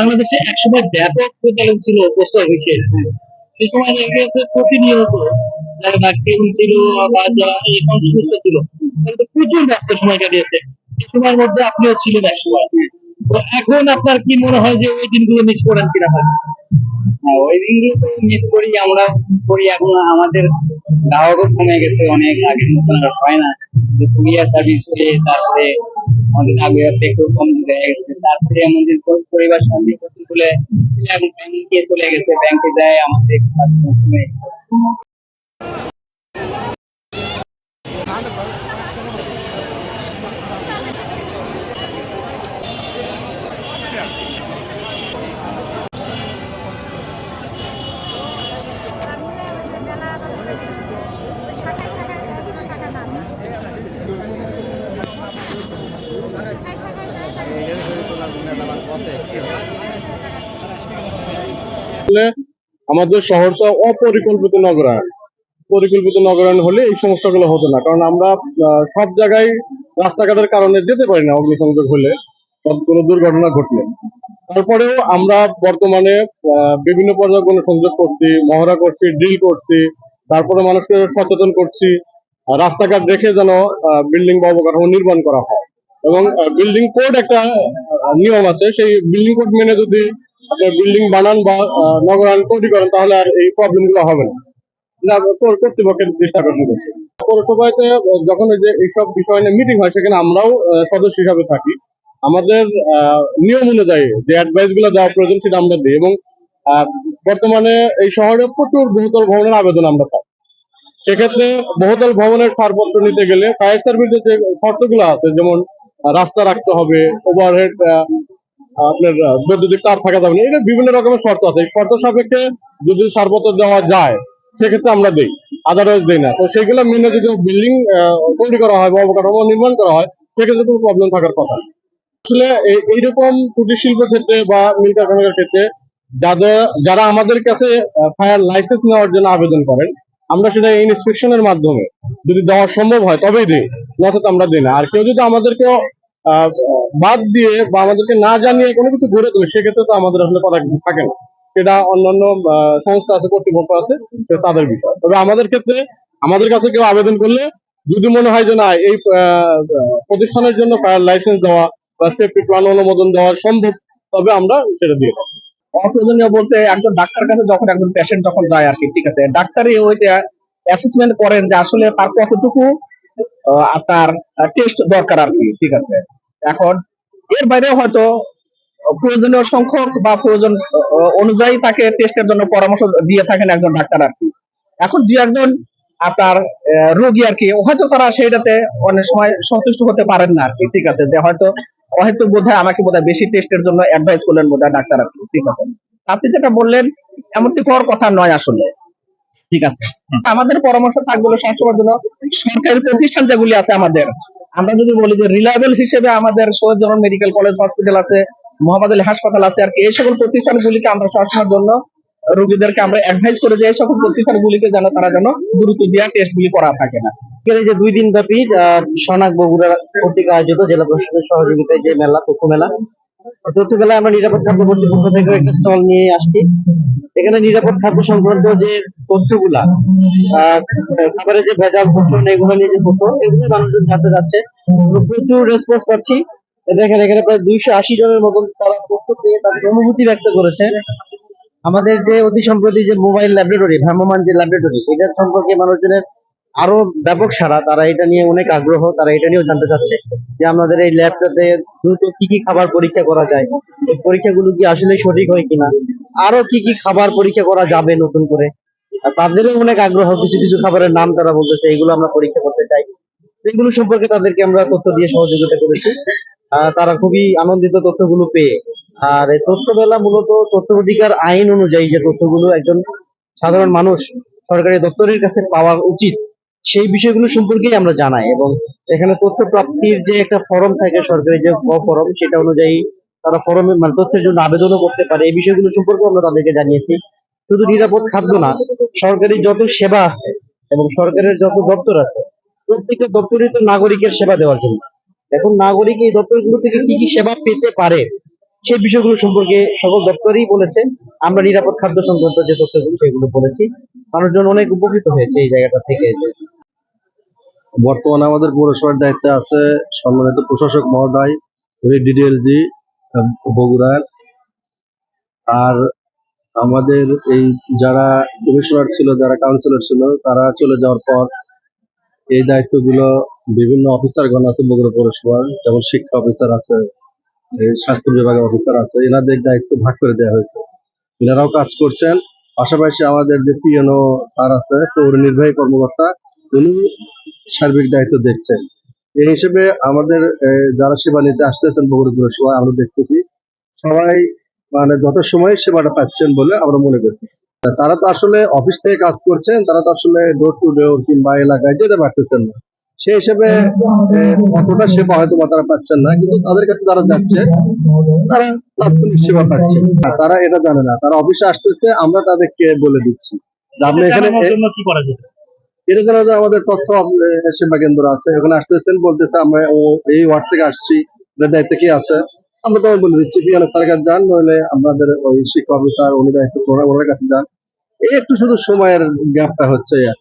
বাংলাদেশে একসময় ব্যাপক প্রচলন ছিল পোস্ট অফিসের সে সময় দেখা গেছে প্রতিনিয়ত যারা নাট্যম ছিল বা এই ছিল তারা তো প্রচুর ব্যস্ত সময় কাটিয়েছে। সময়ের মধ্যে আপনিও ছিলেন এক সময় এখন আপনার কি মনে হয় যে ওই দিনগুলো মিস করেন কিনা? ভাই হ্যাঁ, ওই দিনগুলো তো মিস করি আমরা করি। এখন আমাদের গ্রাহকও কমে গেছে অনেক আগের মতন হয় না। কুরিয়ার সার্ভিস তারপরে আমাদের আগে একটু কম হয়ে গেছে। তারপরে আমাদের পরিবার সঙ্গে কথা বলে এখন ব্যাংকে চলে গেছে। ব্যাংকে যায় আমাদের কাজ কমে গেছে আমাদের শহরটা অপরিকল্পিত নগরায়ণ পরিকল্পিত নগরায়ণ হলে এই সমস্যাগুলো হতো না, কারণ আমরা সব জায়গায় রাস্তাঘাটের কারণে যেতে পারি না অগ্নিসংযোগ হলে কোনো দুর্ঘটনা ঘটলে। তারপরেও আমরা বর্তমানে বিভিন্ন পর্যায়ে সংযোগ করছি, মহড়া করছি, ড্রিল করছি, তারপরে মানুষকে সচেতন করছি, রাস্তাঘাট রেখে যেন বিল্ডিং বা অবকাঠামো নির্মাণ করা হয়। এবং বিল্ডিং কোড একটা নিয়ম আছে। সেই বিল্ডিং কোড মেনে যদি আপনার বিল্ডিং বানান বা নগরায়ণ তৈরি করেন, তাহলে আর এই প্রবলেমগুলো হবে না। কর্তৃপক্ষের দৃষ্টি আকর্ষণ করছে। পৌরসভাতে যখন এই যে এইসব বিষয় নিয়ে মিটিং হয়, সেখানে আমরাও সদস্য হিসাবে থাকি। আমাদের নিয়ম অনুযায়ী যে অ্যাডভাইসগুলো দেওয়া প্রয়োজন, সেটা আমরা দিই এবং বর্তমানে এই শহরে প্রচুর বহুতল ভবনের আবেদন আমরা পাই। সেক্ষেত্রে বহুতল ভবনের ছাড়পত্র নিতে গেলে ফায়ার সার্ভিসের যে শর্তগুলো আছে, যেমন রাস্তা রাখতে হবে ওভারহেড আপনার বৈদ্যুতিক তার থাকা যাবে না। এটা বিভিন্ন রকমের শর্ত আছে। শর্ত সাপেক্ষে যদি ছাড়পত্র দেওয়া যায়, সেক্ষেত্রে আমরা দিই। আদারওয়াইজ দিই না। তো সেগুলো মেনে যদি বিল্ডিং তৈরি করা হয় বা অবকাঠামো নির্মাণ করা হয়, সেক্ষেত্রে কোনো প্রবলেম থাকার কথা। আসলে এই- এইরকম কুটির শিল্পের ক্ষেত্রে বা মিল কারখানার ক্ষেত্রে যাদের, যারা আমাদের কাছে ফায়ার লাইসেন্স নেওয়ার জন্য আবেদন করেন আমরা সেটা ইনস্পেকশনের মাধ্যমে যদি দেওয়া সম্ভব হয় তবেই দিই। নচেত আমরা দিই না। আর কেউ যদি আমাদেরকে বাদ দিয়ে বা আমাদেরকে না জানিয়ে কোনো কিছু গড়ে তোলে, সেক্ষেত্রে তো আমাদের আসলে করার কিছু থাকে না। সেটা অন্যান্য সংস্থা আছে, কর্তৃপক্ষ আছে সেটা তাদের বিষয়। তবে আমাদের ক্ষেত্রে আমাদের কাছে কেউ আবেদন করলে যদি মনে হয় যে না, এই প্রতিষ্ঠানের জন্য ফায়ার লাইসেন্স দেওয়া বা সেফটি প্ল্যান অনুমোদন দেওয়া সম্ভব, তবে আমরা সেটা দিয়ে দেবো। অপ্রয়োজনীয় বলতে একজন ডাক্তার কাছে যখন একজন পেশেন্ট যখন যায় আর কি, ঠিক আছে, ডাক্তারই ওইটা অ্যাসেসমেন্ট করেন যে আসলে তার কতটুকু আপনার টেস্ট দরকার আর কি, ঠিক আছে। এখন এর বাইরে হয়তো প্রয়োজনীয় সংখ্যক বা প্রয়োজন অনুযায়ী তাকে টেস্টের জন্য পরামর্শ দিয়ে থাকেন একজন ডাক্তার আর কি। এখন দু একজন আপনার রোগী আর কি, হয়তো তারা সেইটাতে অনেক সময় সন্তুষ্ট হতে পারেন না আর কি, ঠিক আছে, যে হয়তো হয়তো বোধহয় আমাকে বোধহয় বেশি টেস্টের জন্য অ্যাডভাইস করলেন বোধহয় ডাক্তার কি ঠিক আছে? আপনি যেটা বললেন এমনটি হওয়ার কথা নয় আসলে। ঠিক আছে? আমাদের পরামর্শ থাকবে সবসময়ের জন্য সরকারি প্রতিষ্ঠান যেগুলি আছে আমাদের। আমরা যদি বলি যে রিলায়েবল হিসেবে আমাদের জনন মেডিকেল কলেজ হসপিটাল আছে মোহাম্মদ আলী হাসপাতাল আছে আর কি এই সকল প্রতিষ্ঠানগুলিকে আমরা সবসময়ের জন্য রোগীদেরকে আমরা অ্যাডভাইস করে যে এই সকল প্রতিষ্ঠানগুলিকে যেন তারা যেন গুরুত্ব দেওয়া টেস্ট গুলি করা থাকে না। আজকের যে দুই দিন ব্যাপী সনাক বগুড়া কর্তৃক আয়োজিত জেলা প্রশাসনের সহযোগিতায় যে মেলা তথ্য মেলা তথ্য মেলায় আমরা নিরাপদ খাদ্য কর্তৃপক্ষ থেকে একটা স্টল নিয়ে আসছি। এখানে নিরাপদ খাদ্য সংক্রান্ত যে তথ্যগুলা খাবারের যে ভেজাল পোষণ, এগুলো নিয়ে যে তথ্য এগুলো মানুষজন জানতে যাচ্ছে প্রচুর রেসপন্স পাচ্ছি। দেখেন, এখানে প্রায় দুইশো আশি জনের মতন তারা তথ্য পেয়ে তাদের অনুভূতি ব্যক্ত করেছে। আমাদের যে অতি সম্প্রতি যে মোবাইল ল্যাবরেটরি ভ্রাম্যমান যে ল্যাবরেটরি এটার সম্পর্কে মানুষজনের আরও ব্যাপক সারা তারা এটা নিয়ে অনেক আগ্রহ, তারা এটা নিয়েও জানতে চাচ্ছে যে আমাদের এই ল্যাবটাতে দ্রুত কি কি খাবার পরীক্ষা করা যায়। এই পরীক্ষাগুলো কি আসলে সঠিক হয় কিনা? আরও কি কি খাবার পরীক্ষা করা যাবে নতুন করে? তাদেরও অনেক আগ্রহ, কিছু কিছু খাবারের নাম তারা বলতেছে, এগুলো আমরা পরীক্ষা করতে চাই। এগুলো সম্পর্কে তাদেরকে আমরা তথ্য দিয়ে সহযোগিতা করেছি। তারা খুবই আনন্দিত তথ্যগুলো পেয়ে। আর এই তথ্য মেলা মূলত তথ্য অধিকার আইন অনুযায়ী যে তথ্যগুলো একজন সাধারণ মানুষ সরকারি দপ্তরের কাছে পাওয়া উচিত সেই বিষয়গুলো সম্পর্কেই আমরা জানাই এবং এখানে তথ্য প্রাপ্তির যে একটা ফর্ম থাকে সরকারি যে ফর্ম, সেটা অনুযায়ী তারা ফর্মে মানে তথ্যের জন্য আবেদনও করতে পারে। এই বিষয়গুলো সম্পর্কে আমরা তাদেরকে জানিয়েছি। শুধু নিরাপদ খাদ্য না, সরকারি যত সেবা আছে এবং সরকারের যত দপ্তর আছে, প্রত্যেকটা দপ্তরই তো নাগরিকের সেবা দেওয়ার জন্য। এখন নাগরিক এই দপ্তরগুলো থেকে কি কি সেবা পেতে পারে, সেই বিষয়গুলো সম্পর্কে সকল দপ্তরই বলেছে। আমরা নিরাপদ খাদ্য সংক্রান্ত যে তথ্যগুলো, সেগুলো বলেছি। মানুষজন অনেক উপকৃত হয়েছে এই জায়গাটা থেকে। বর্তমানে আমাদের পৌরসভার দায়িত্বে আছে সম্মানিত প্রশাসক মহোদয় ডিডিএলজি বগুড়ার। আর আমাদের এই যারা কমিশনার ছিল, যারা কাউন্সিলর ছিল, তারা চলে যাওয়ার পর এই দায়িত্বগুলো বিভিন্ন অফিসারগণ আছে বগুড়া পৌরসভার, যেমন শিক্ষা অফিসার আছে স্বাস্থ্য বিভাগের অফিসার আছে, এনাদের দায়িত্ব ভাগ করে দেওয়া হয়েছে। এনারাও কাজ করছেন। পাশাপাশি আমাদের যে পিএনও স্যার আছে, পৌর নির্বাহী কর্মকর্তা, উনি সার্বিক দায়িত্ব দেখছেন এই হিসেবে আমাদের যারা সেবা নিতে আসতেছেন বগুড়া পৌরসভা আমরা দেখতেছি। সবাই মানে যত সময় সেবাটা পাচ্ছেন বলে আমরা মনে করতেছি। তারা তো আসলে অফিস থেকে কাজ করছেন তারা তো আসলে ডোর টু ডোর কিংবা এলাকায় যেতে পারতেছেন না। সেই হিসেবে অতটা সেবা হয়তো বা তারা পাচ্ছেন না কিন্তু তাদের কাছে যারা যাচ্ছে তারা তাৎক্ষণিক সেবা পাচ্ছে। তারা এটা জানে না। তারা অফিসে আসতেছে আমরা তাদেরকে বলে দিচ্ছি। যে আপনি এখানে কি করা যেত এটা জানা যায় আমাদের তথ্য সেবা কেন্দ্র আছে। ওখানে আসতেছেন, বলতেছে, আমরা ও এই ওয়ার্ড থেকে আসছি। দায়িত্ব কি আছে? আমরা তখন বলে দিচ্ছি বিকালে স্যার কাছে যান, নইলে আমাদের ওই শিক্ষক অফিসার উনি দায়িত্ব ওনার কাছে যান। এই একটু শুধু সময়ের গ্যাপটা হচ্ছে আর।